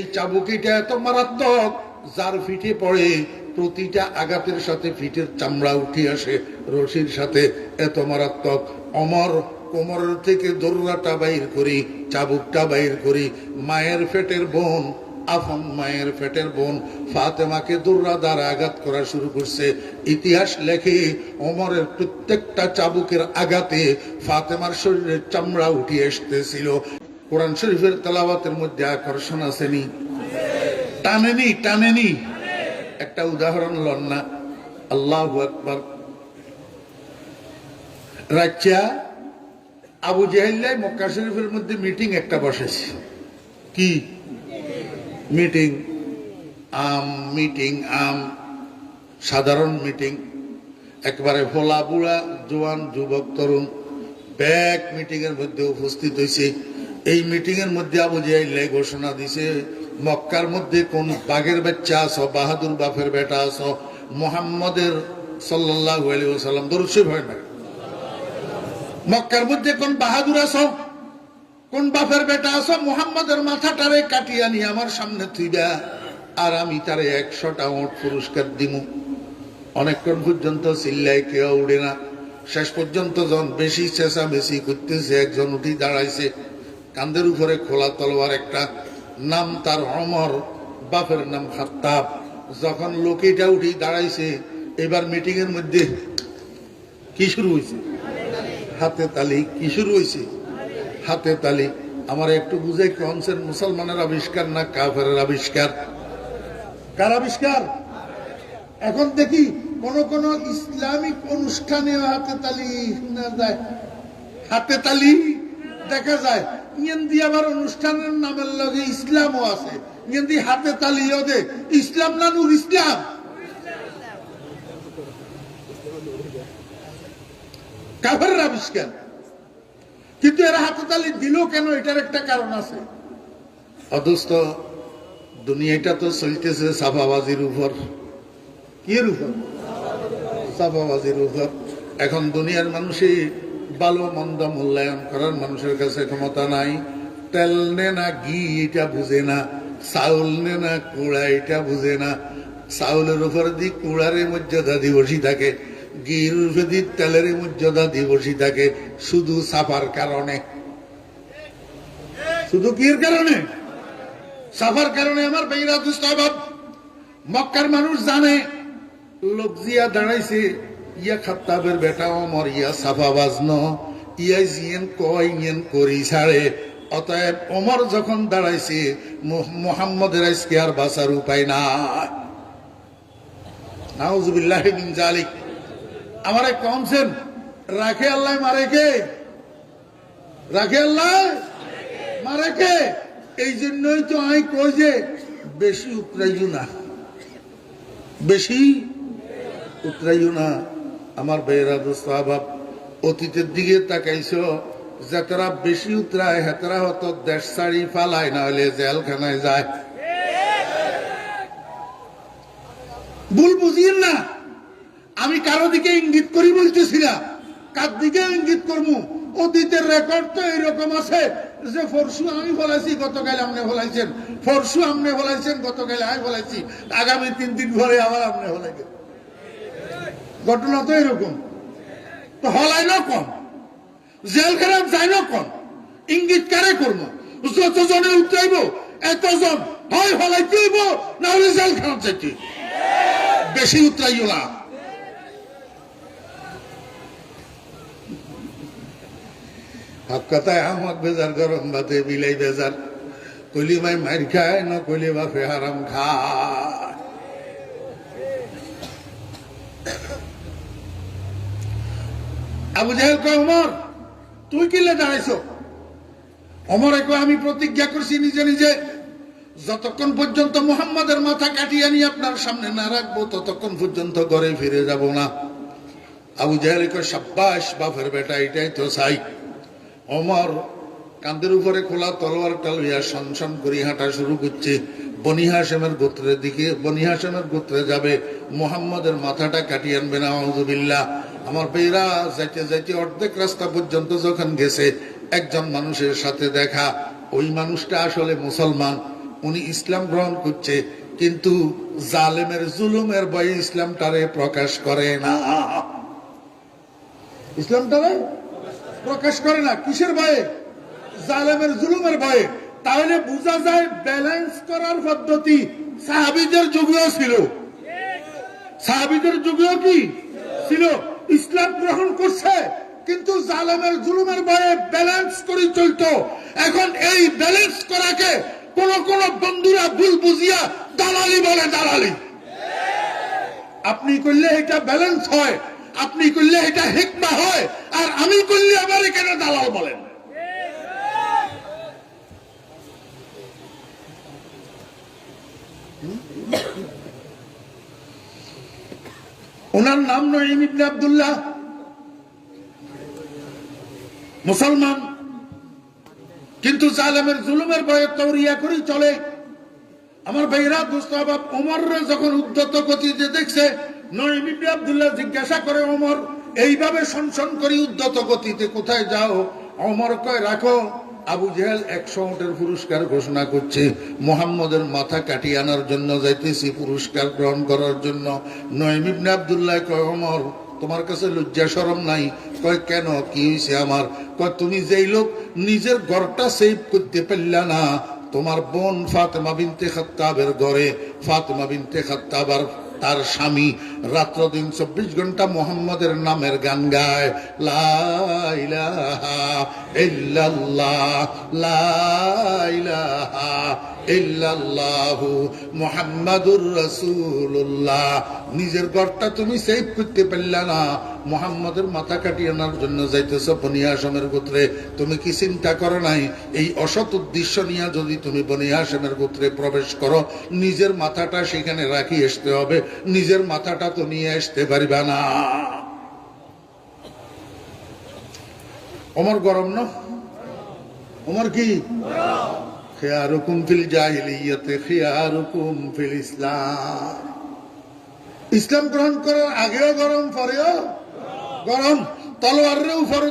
এই চাবুকিটা এত মারাত্মক, যার ফিটে পড়ে প্রতিটা আঘাতের সাথে ফিটের চামড়া উঠে আসে। রশির সাথে এত মারাত্মক। অমর কোমরের থেকে দৌড়াটা বাইর করি, চাবুকটা বাইর করি। মায়ের ফেটের বোন আফন মায়ের ফেটের বোন, ফাতেমাকে দুর্রা দ্বারা আঘাত করা শুরু করছে। ইতিহাস লেখে ওমরের প্রত্যেকটা চাবুকের আঘাতে ফাতেমার শরীরের চামড়া উঠে আসতেছিল। কোরআন শরীফের তেলাওয়াতের মধ্যে আকর্ষণ আসেনি। টানেনি টানেনি। একটা উদাহরণ লন না। আল্লাহ আকবর। রাজ্যা আবু জাহিল্লাই মক্কা শরীফের মধ্যে মিটিং একটা বসেছে। কি? মিটিং। আম মিটিং, আম। সাধারণ মিটিং। একবারে ভোলা বুড়া, জোয়ান, যুবক, তরুণ ব্যাক মিটিং এর মধ্যে উপস্থিত হয়েছে এই মিটিং এর মধ্যে আবু জাইল্লাই ঘোষণা দিছে, মক্কার মধ্যে কোন বাঘের বাচ্চা আছো, বাহাদুর বাফের বেটা আছো, মোহাম্মদের সাল্লাহ আলী ওসাল্লাম ভয় না? মক্কার মধ্যে কোন বাহাদুর আছো, কোন বাপের বেটা আছো, মোহাম্মদের মাথাটারে কাটিয়া নিয়ে আমার সামনে থুইবা, আর আমি তারে একশোটা ওট পুরস্কার দিমু। অনেকক্ষণ পর্যন্ত চিল্লাই কেউ উড়ে না। শেষ পর্যন্ত যখন বেশি চেঁচা বেশি করতেছে, একজন উঠি দাঁড়াইছে। কান্দের উপরে খোলা তলোয়ার একটা। নাম তার অমর, বাপের নাম খাত্তাব। যখন লোকেটা উঠি দাঁড়াইছে, এবার মিটিং এর মধ্যে কি শুরু হয়েছে হাতে তালি, কি শুরু হয়েছে হাতে তালি। আমার একটু বুঝে কনসেন মুসলমানের আবিষ্কার না কাফের আবিষ্কার? কার আবিষ্কার? এখন দেখি, কোন কোন ইসলামিক অনুষ্ঠানে হাতে তালি শোনা যায়। হাতে তালি দেখা যায়। ইয়েন আবার অনুষ্ঠানের নামের লগে ইসলামও আছে। ইয়েন হাতে তালিও দে ইসলাম না নূর ইসলাম? কাফের আবিষ্কার। কিন্তু এরা হাতে তালি দিল কেন? এটার একটা কারণ আছে। অথচ দুনিয়াটা তো চলতেছে সাফাবাজির উপর। কির উপর? সাফাবাজির উপর। এখন দুনিয়ার মানুষই ভালো, মন্দ মূল্যায়ন করার মানুষের কাছে ক্ষমতা নাই। তেল নে না ঘি, এটা বুঝে না। চাউল নে না কুড়া, এটা বুঝে না। চাউলের উপর দি কুড়ারে মর্যাদা দিবসী থাকে। গির উপরে দি তেলের মর্যাদা দিবসী থাকে। শুধু সাফার কারণে। শুধু কির কারণে? সাফার কারণে আমার বেইরা দুস্তাবাব মক্কার মানুষ জানে। লোক জিয়া দাঁড়াইছে। ইয়া খাত্তাবের বেটা অমর ইয়া সাফা বাজন। ইয়া জিয়েন কয় করি ছাড়ে। অতএব অমর যখন দাঁড়াইছে, মোহ- মোহাম্মদের আজকে আর বাঁচার উপায় নাই। নাউজুবিল্লাহ মিন জালিক। আমারে কমছেন? রাখে আল্লাহ মারে কে? রাখে আল্লাহ? মারে কে? এই জন্যই তো আমি কই যে বেশি উতরাইও না। বেশি উতরাইও না। আমার বেয়েরা দোস্ত আবাব, অতীতের দিকে তাকাইছ, যাতারা বেশি উতরায়, হেতারা হতো দেশ ছাড়ি ফালায় না হলে জেলখানায় যায়। ভুল বুঝিয়েন না। আমি কারও দিকে ইঙ্গিত করি বলতেছি না। কার দিকে ইঙ্গিত করব অতীতের রেকর্ড তো এরকম আছে যে ফরসু আমি বলাইছি গতকাল আপনি বলাইছেন ফরসু আপনি বলাইছেন গতকাল আমি বলাইছি আগামী তিন দিন পরে আবার আপনি বলাইছেন ঘটনা তো এরকম। তো হলাই না কম জেল খারাপ যাই না কম, ইঙ্গিত কারে করব? উঠাইব এতজন হয় হলাইতে হইব না হলে জেল খারাপ যাইতে হইব। বেশি উতরাইও না হক কথায় আমাক বেজার, গরম ভাতে বিলাই বেজার। কলি মাই মার খায় না কলি বাপে হারাম খায় আবু জাহেল কয় অমর তুই কিলে দাঁড়াইছ? অমর একো আমি প্রতিজ্ঞা করছি নিজে নিজে। যতক্ষণ পর্যন্ত মোহাম্মদের মাথা কাটিয়ে নিয়ে আপনার সামনে না রাখব, ততক্ষণ পর্যন্ত ঘরে ফিরে যাব না। আবু জাহেল কয় সাব্বাস বাপের বেটা, এটাই তো চাই। অমর কান্দের উপরে খোলা তলোয়ার টালুইয়া সনসন করি হাঁটা শুরু করছে। বনি হাসেমের গোত্রের দিকে, বনি হাসেমের গোত্রে যাবে। মোহাম্মদের মাথাটা কাটিয়ে আনবে না আউজুবিল্লাহ আমার বেরা যাইতে যাইতে অর্ধেক রাস্তা পর্যন্ত যখন গেছে, একজন মানুষের সাথে দেখা, ওই মানুষটা আসলে মুসলমান, উনি ইসলাম গ্রহণ করছে, কিন্তু জালেমের জুলুমের ভয়ে ইসলামটারে প্রকাশ করে না। ইসলামটারে প্রকাশ করে না, কিসের ভয়ে? জালেমের জুলুমের ভয়ে। তাহলে বোঝা যায় ব্যালেন্স করার পদ্ধতি সাহাবিদের যুগেও ছিল। সাহাবিদের যুগেও কি? ছিল। ইসলাম গ্রহণ করছে, কিন্তু জালেমের জুলুমের ভয়ে ব্যালেন্স করে চলতো। এখন এই ব্যালেন্স করাকে কোন কোন বন্ধুরা ভুল বুঝিয়া দালালি বলে দালালি। আপনি করলে এটা ব্যালেন্স হয়, আপনি করলে এটা হিকমা হয়, আর আমি করলে আমার এখানে দালাল বলেন। ওনার নাম নঈম ইবনে আব্দুল্লাহ। মুসলমান। কিন্তু জালেমের জুলুমের ভয়ে তৌরিয়া করি চলে। আমার ভাইরা দুস্তাবাব ওমর যখন উদ্যত গতিতে দেখছে, নঈম আব্দুল্লাহ জিজ্ঞাসা করে, ওমর, এইভাবে সনসন করি উদ্যত গতিতে কোথায় যাও? অমর কয়, রাখো। আবু জেহেল একশো উটের পুরস্কার ঘোষণা করছে। মোহাম্মদের মাথা কাটিয়ে আনার জন্য যাইতেছি পুরস্কার গ্রহণ করার জন্য। নঈম ইবনে আব্দুল্লাহ কয়, ওমর, তোমার কাছে লজ্জা সরম নাই? কয়, কেন? কি হয়েছে আমার? কয়, তুমি যেই লোক নিজের ঘরটা সেভ করতে পারলা না। তোমার বোন ফাতেমা বিনতে খাত্তাবের ঘরে, ফাতেমা বিনতে খাত্তাবার তার স্বামী রাত্র দিন চব্বিশ ঘণ্টা মোহাম্মদের নামের গান গায়। ইল্লাল্লাহ মুহাম্মাদুর রাসূলুল্লাহ। নিজের ঘরটা তুমি সেভ করতে পারলা না। মোহাম্মদের মাথা কাটিয়ে আনার জন্য যাইতেছ বনি হাসমের গোত্রে। তুমি কি চিন্তা করো নাই? এই অসৎ উদ্দেশ্য নিয়ে যদি তুমি বনি হাসমের গোত্রে প্রবেশ করো, নিজের মাথাটা সেখানে রাখি আসতে হবে। নিজের মাথাটা তো নিয়ে আসতে পারিবা না। অমর গরম না? অমর কি? ইসলাম। গ্রহণ করার আগেও গরম, পরেও গরম।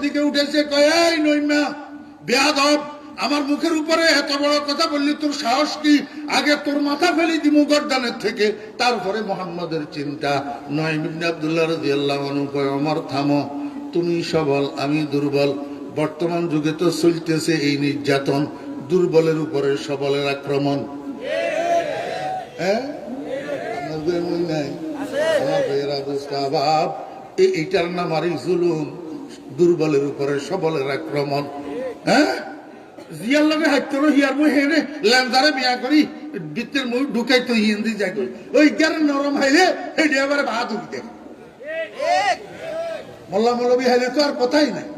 দিকে উঠেছে কয়াই নইমা বেয়াদব। আমার মুখের উপরে এত বড় কথা বললি, তোর সাহস কি? আগে তোর মাথা ফেলি দিমু গর্দানের থেকে। তারপরে মোহাম্মদের চিন্তা। নয় আব্দুল্লাহ আনহু কয় আমার থামো। তুমি সবল, আমি দুর্বল। বর্তমান যুগে তো চলতেছে এই নির্যাতন। দুর্বলের উপরে সবলের আক্রমণ। হ্যাঁ? এইটার নাম আর জুলুম। দুর্বলের উপরে সবলের আক্রমণ। হ্যাঁ? জিয়ার লগে হাইতে হিয়ার মই হেনে ল্যান্সারে বিয়া করি বিত্তের মুখ ঢুকাই তো হিন্দি যাই করি। ওই জ্ঞান নরম হাইলে হেডে আবার ভাত উঠতে মোল্লা মৌলবী হাইলে তো আর কথাই নাই।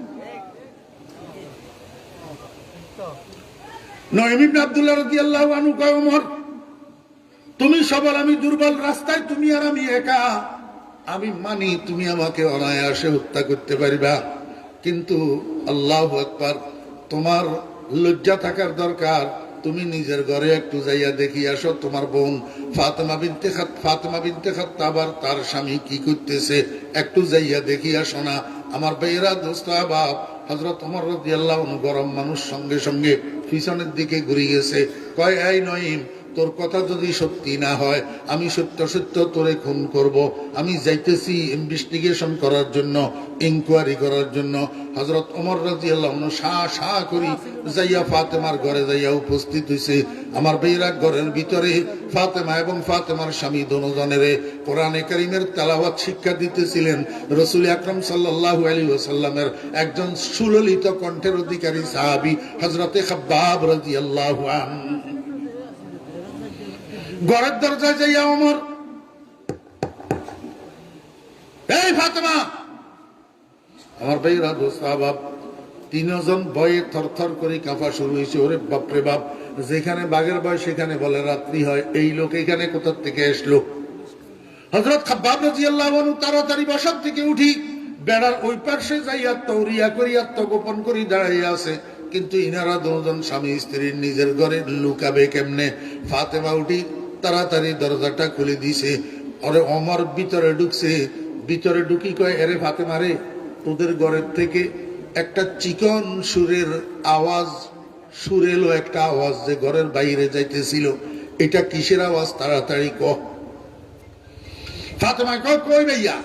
নঈম ইবনে আব্দুল্লাহ রাদিয়াল্লাহু আনহু কয়, ওমর, তুমি সবল, আমি দুর্বল রাস্তায়, তুমি আর আমি একা। আমি মানি তুমি আমাকে অনায়াসে হত্যা করতে পারিবা। কিন্তু আল্লাহ একবার তোমার লজ্জা থাকার দরকার। তুমি নিজের ঘরে একটু যাইয়া দেখি আসো, তোমার বোন ফাতেমা বিনতে খাত ফাতেমা বিনতে আবার তার স্বামী কি করতেছে? একটু যাইয়া দেখি আসো না। আমার বেয়েরা দোস্ত বাপ হজরত তোমার রদি আল্লাহ গরম মানুষ সঙ্গে সঙ্গে পিছনের দিকে ঘুরে গেছে কয়, এই নইম তোর কথা যদি সত্যি না হয়, আমি সত্য সত্য তোরে খুন করব। আমি যাইতেছি ইনভেস্টিগেশন করার জন্য ইনকোয়ারি করার জন্য। হজরত অমর রাজি আল্লাহ শাহ শাহ করি যাইয়া ফাতেমার ঘরে যাইয়া উপস্থিত হয়েছে আমার বেইরাক ঘরের ভিতরে, ফাতেমা এবং ফাতেমার স্বামী দনোজনেরে কোরআনে করিমের তালাওয়াত শিক্ষা দিতেছিলেন। রসুল আকরম সাল্লাহ আলী ওসাল্লামের একজন সুললিত কণ্ঠের অধিকারী সাহাবি হজরতে খাব্বাব রাজি আল্লাহ ঘরের দরজায় যাইয়া অমর। এই ফাতেমা! আমার ভাইরা দোস্তাবাব তিনজন ভয়ে থরথর করে কাঁপা শুরু হয়েছে। ওরে বাপরে বাপ, যেখানে বাঘের ভয় সেখানে বলে রাত্রি হয়। এই লোক এখানে কোথার থেকে আসলো? হজরত খাব্বাব তাড়াতাড়ি বসার থেকে উঠি। বেড়ার ওই পার্শ্বে যাইয়া তৌরিয়া করি আত্মগোপন করি দাঁড়াইয়া আছে। কিন্তু ইনারা দুজন স্বামী স্ত্রীর নিজের ঘরে লুকাবে কেমনে? ফাতেমা উঠি তাড়াতাড়ি দরজাটা খুলে দিছে। ওরে অমর ভিতরে ঢুকছে। ভিতরে ঢুকি কয়, এরে ফাতেমা রে, তোদের ঘরের থেকে একটা চিকন সুরের আওয়াজ সুরেলো একটা আওয়াজ যে ঘরের বাইরে যাইতেছিল। এটা কিসের আওয়াজ? তাড়াতাড়ি ক। ফাতেমা কয়, কই ভাইয়া?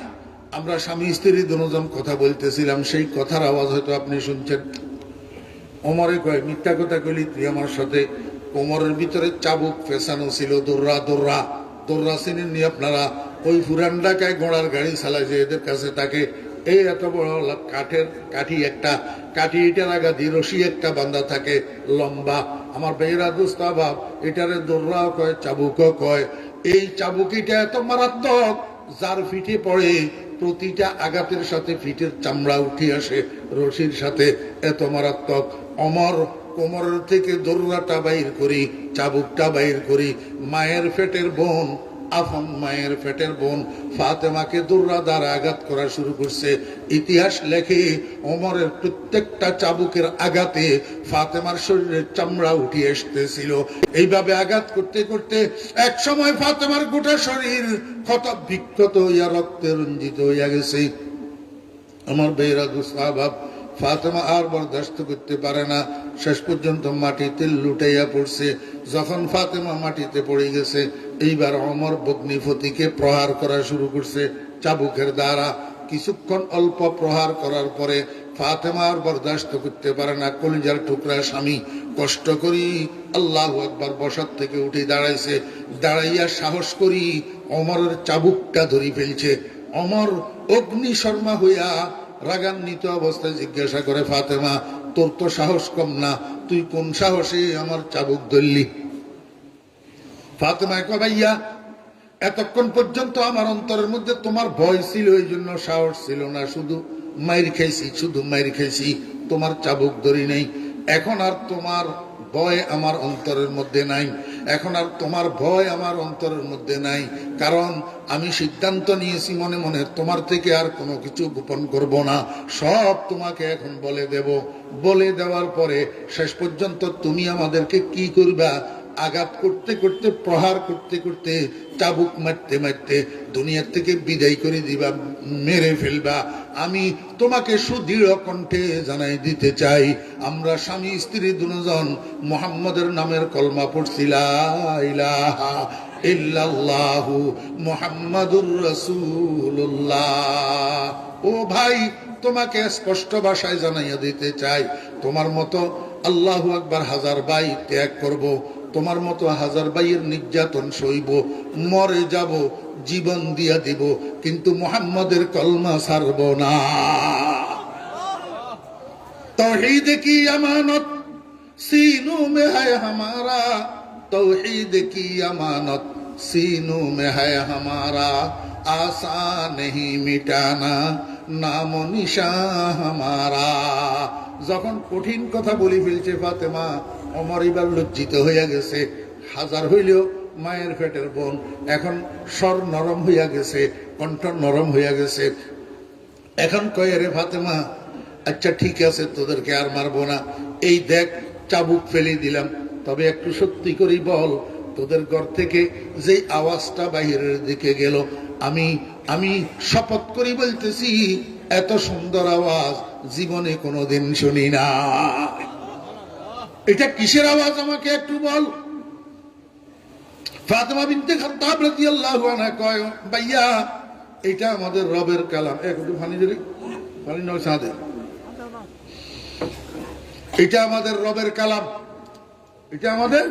আমরা স্বামী স্ত্রী দুজন কথা বলতেছিলাম। সেই কথার আওয়াজ হয়তো আপনি শুনছেন। অমরে কয়, মিথ্যা কথা কইলি তুই আমার সাথে কোমরের ভিতরে চাবুক ফেসানো ছিল, দৌড়া দৌড়া। দৌড়া চিনেন নি আপনারা? ওই ঢাকায় ঘোড়ার গাড়ি চালায় যে এদের কাছে তাকে এই এত বড় কাঠের কাঠি একটা, কাঠি এটার আগাদি রশি একটা বান্ধা থাকে, লম্বা। আমার বেহরা দুস্তাভাব এটারে দৌড়াও কয়, চাবুকও কয়। এই চাবুকিটা এত মারাত্মক, যার ফিটে পড়ে প্রতিটা আঘাতের সাথে ফিটের চামড়া উঠে আসে, রশির সাথে। এত মারাত্মক। অমর কোমরের থেকে দৌড়াটা বাইর করি, চাবুকটা বাইর করি। মায়ের ফেটের বোন আফন মায়ের ফেটের বোন। ফাতেমাকে দৌড়া দ্বারা আঘাত করা শুরু করছে। ইতিহাস লেখে ওমরের প্রত্যেকটা চাবুকের আঘাতে ফাতেমার শরীরের চামড়া উঠে আসতেছিল। এইভাবে আঘাত করতে করতে এক সময় ফাতেমার গোটা শরীর ক্ষত বিক্ষত হইয়া রক্তে রঞ্জিত হইয়া গেছে। আমার বেহরা দুস্বাভাব ফাতেমা আর বরদাস্ত করতে পারে না। শেষ পর্যন্ত মাটিতে লুটাইয়া পড়ছে। যখন ফাতেমা মাটিতে পড়ে গেছে, এইবার অমর বগ্নিপতিকে প্রহার করা শুরু করছে চাবুকের দ্বারা। কিছুক্ষণ অল্প প্রহার করার পরে ফাতেমা আর বরদাস্ত করতে পারে না। কলিজার টুকরা স্বামী কষ্ট করি আল্লাহ একবার বসার থেকে উঠে দাঁড়াইছে। দাঁড়াইয়া সাহস করি অমরের চাবুকটা ধরি ফেলছে। অমর অগ্নি শর্মা হইয়া রাগান্বিত অবস্থায় জিজ্ঞাসা করে, ফাতেমা, তোর তো সাহস কম না, তুই কোন সাহসে আমার চাবুক ধরলি? ফাতেমা কয় ভাইয়া, এতক্ষণ পর্যন্ত আমার অন্তরের মধ্যে তোমার ভয় ছিল এই জন্য সাহস ছিল না। শুধু মাইর খাইছি, শুধু মাইর খাইছি, তোমার চাবুক ধরি নেই। এখন আর তোমার ভয় আমার অন্তরের মধ্যে নাই। এখন আর তোমার ভয় আমার অন্তরের মধ্যে নাই। কারণ আমি সিদ্ধান্ত নিয়েছি মনে মনে, তোমার থেকে আর কোনো কিছু গোপন করব না। সব তোমাকে এখন বলে দেব। বলে দেওয়ার পরে শেষ পর্যন্ত তুমি আমাদেরকে কি করবা? আঘাত করতে করতে, প্রহার করতে করতে, চাবুক মারতে মারতে দুনিয়ার থেকে বিদায় করে দিবা, মেরে ফেলবা। আমি তোমাকে সুদৃঢ় কণ্ঠে জানাই দিতে চাই। আমরা স্বামী, স্ত্রী দুজন মোহাম্মদের নামের কলমা পড়ছিলা ইলাহা ইল্লাল্লাহু মুহাম্মাদুর ও ভাই, তোমাকে স্পষ্ট ভাষায় জানাইয়া দিতে চাই। তোমার মতো আল্লাহু আকবার হাজার বাই ত্যাগ করব। তোমার মতো হাজার বাইয়ের নির্যাতন সইব মরে যাব জীবন দিয়া দিব কিন্তু মোহাম্মদের কলমা ছাড়ব না तौहीद की अमानत सीनों में है हमारा तौहीद की अमानत सीनों में है हमारा आसान नहीं मिटाना নাম নিশা যখন কঠিন কথা বলি ফেলছে ফাতেমা, অমর এবার লজ্জিত হইয়া গেছে। হাজার হইলেও মায়ের পেটের বোন, এখন স্বর নরম হইয়া গেছে, কণ্ঠ নরম হইয়া গেছে। এখন কয়ে রে ফাতেমা আচ্ছা ঠিক আছে, তোদেরকে আর মারবো না। এই দেখ, চাবুক ফেলে দিলাম। তবে একটু সত্যি করি বল, তোদের ঘর থেকে যেই আওয়াজটা বাহিরের দিকে গেল, আমি আমি শপথ করি বলতেছি, এত সুন্দর আওয়াজ জীবনে কোনোদিন শুনি না। এটা কিসের আওয়াজ আমাকে একটু বল? ফাতেমা বিনতে খাত্তাব রাদিয়াল্লাহু আনহা কয়, ভাইয়া, এটা আমাদের রবের কালাম। একটু পানি এটা আমাদের রবের কালাম। এটা আমাদের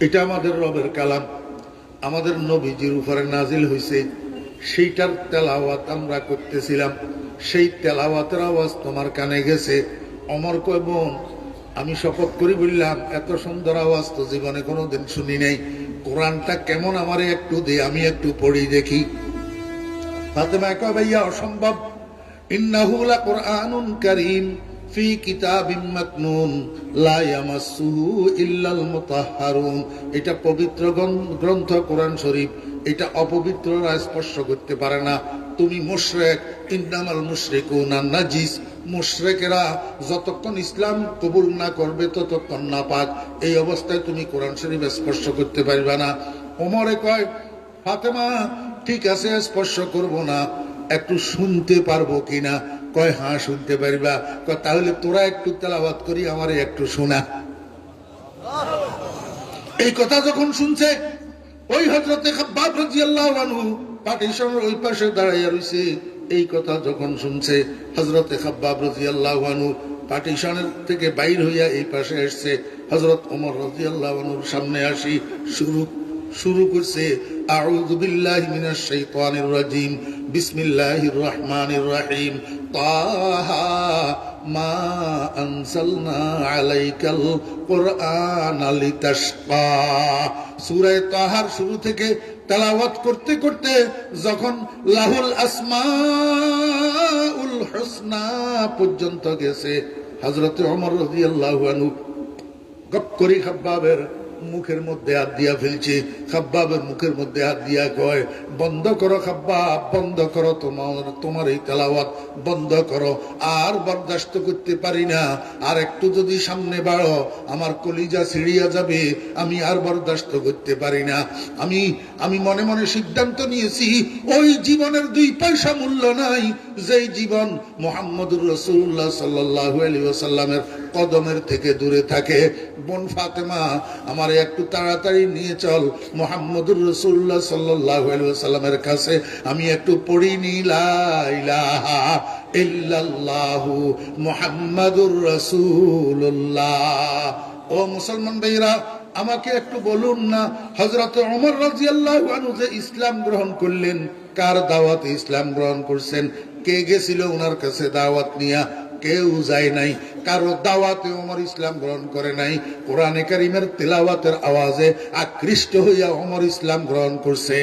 এটা আমাদের রবের কালাম। আমাদের নবীজির উপরে নাজিল হয়েছে সেইটার তেলাওয়াত আমরা করতেছিলাম। সেই তেলাওয়াতের আওয়াজ তোমার কানে গেছে। অমর কয় বোন, আমি শপথ করি বললাম, এত সুন্দর আওয়াজ তো জীবনে কোনোদিন শুনি নাই। কোরআনটা কেমন আমারে একটু দে, আমি একটু পড়ি দেখি। ফাতেমা কয়, ভাইয়া, অসম্ভব। ইন্নাহু লাকুরআনুন কারীম। ফি কিতাবিম মাকনুন, লা ইয়ামাসসুহু ইল্লাল মুতাহহারুন এটা পবিত্র গ্রন্থ- কোরআন শরীফ, এটা অপবিত্ররা স্পর্শ করতে পারে না। তুমি মুশরিক, ইন্নামাল মুশরিকুনা নাজিস। মুশরিকেরা যতক্ষণ ইসলাম কবুল না করবে, ততক্ষণ না পাক। এই অবস্থায় তুমি কোরআন শরীফ স্পর্শ করতে পারবে না। ওমরে কয়, ফাতেমা, ঠিক আছে, স্পর্শ করব না। একটু শুনতে পারব কিনা? কয় হ্যাঁ শুনতে পারিবা? তাহলে তোরা একটু তেলাবাদ করি, আমারে একটু শোনা। এই কথা যখন শুনছে, ওই হজরতে আনহু পার্টিশনের ওই পাশে দাঁড়াইয়া রইছে। এই কথা যখন শুনছে হজরতে খাব্বাব রাদিয়াল্লাহু আনহু পার্টিশনের থেকে বাইর হইয়া এই পাশে এসছে হজরত ওমর রাদিয়াল্লাহু আনহুর সামনে আসি, শুরু শুরু করছে, আউযু বিল্লাহি মিনাশ শাইতানির রাজিম, বিসমিল্লাহির রহমানির রহিম। তাহা মা আনসালনা আলাইকাল কোরআন লিতাশকা সূরা তাহার শুরু থেকে তেলাওয়াত করতে করতে যখন লাহুল আসমাউল হুসনা পর্যন্ত গেছে, হযরতে ওমর রাদিয়াল্লাহু আনহু গপ করি খাব্বাবের মুখের মধ্যে হাত দিয়া ফেলছে। খাব্বাবের মুখের মধ্যে হাত দিয়া কয়, বন্ধ করো খাব্বাব, বন্ধ করো তোমার তোমার এই তেলাওয়াত, বন্ধ করো। আর বরদাস্ত করতে পারি না। আর একটু যদি সামনে বাড়ো, আমার কলিজা ছিড়িয়া যাবে। আমি আর বরদাস্ত করতে পারি না। আমি আমি মনে মনে সিদ্ধান্ত নিয়েছি, ওই জীবনের দুই পয়সা মূল্য নাই। যেই জীবন মোহাম্মদুর রসুল্লাহ সাল্লাহ আলী ওসাল্লামের কদমের থেকে দূরে থাকে। বোন ফাতেমা, আমার একটু তাড়াতাড়ি নিয়ে চল। মোহাম্মদুর রসুল্লাহ সাল্লাহ সাল্লামের কাছে আমি একটু পড়িনি লাইলাহা ইল্লাল্লাহু মোহাম্মদুর রসুল্লাহ ও মুসলমান ভাইরা আমাকে একটু বলুন না হজরত অমর রাজিয়াল্লাহু আনহু যে ইসলাম গ্রহণ করলেন, কার দাওয়াতে ইসলাম গ্রহণ করছেন? কে গেছিল ওনার কাছে দাওয়াত নিয়া? কেউ যায় নাই। কারও দাওয়াতে ওমর ইসলাম গ্রহণ করে নাই। কোরআনে কারিমের তেলাওয়াতের আওয়াজে আকৃষ্ট হইয়া ওমর ইসলাম গ্রহণ করছে।